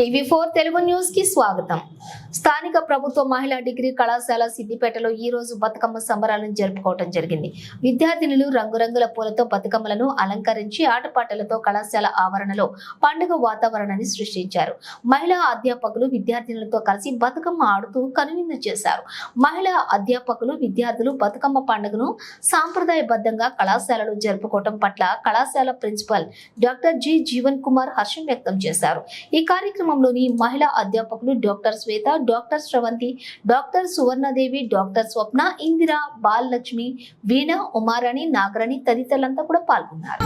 TV four Telugu న్యూస్కి స్వాగతం. స్థానిక ప్రభుత్వ మహిళా డిగ్రీ కళాశాల సిద్దిపేటలో ఈ రోజు బతుకమ్మ సంబరాలను జరుపుకోవడం జరిగింది. విద్యార్థినులు రంగురంగుల పూలతో బతుకమ్మలను అలంకరించి ఆటపాటలతో కళాశాల ఆవరణలో పండుగ వాతావరణాన్ని సృష్టించారు. మహిళా అధ్యాపకులు విద్యార్థినులతో కలిసి బతుకమ్మ ఆడుతూ కనువిందు చేశారు. మహిళా అధ్యాపకులు విద్యార్థులు బతుకమ్మ పండుగను సాంప్రదాయబద్ధంగా కళాశాలలో జరుపుకోవటం పట్ల కళాశాల principal doctor G Jeevan Kumar హర్షం వ్యక్తం చేశారు. ఈ కార్యక్రమం కార్యక్రమంలోని మహిళా అధ్యాపకులు doctor Swetha doctor Sravanthi doctor Suvarnadevi doctor Swapna Indira Balalakshmi Veena Umarani Nagarani తదితరులంతా కూడా పాల్గొన్నారు.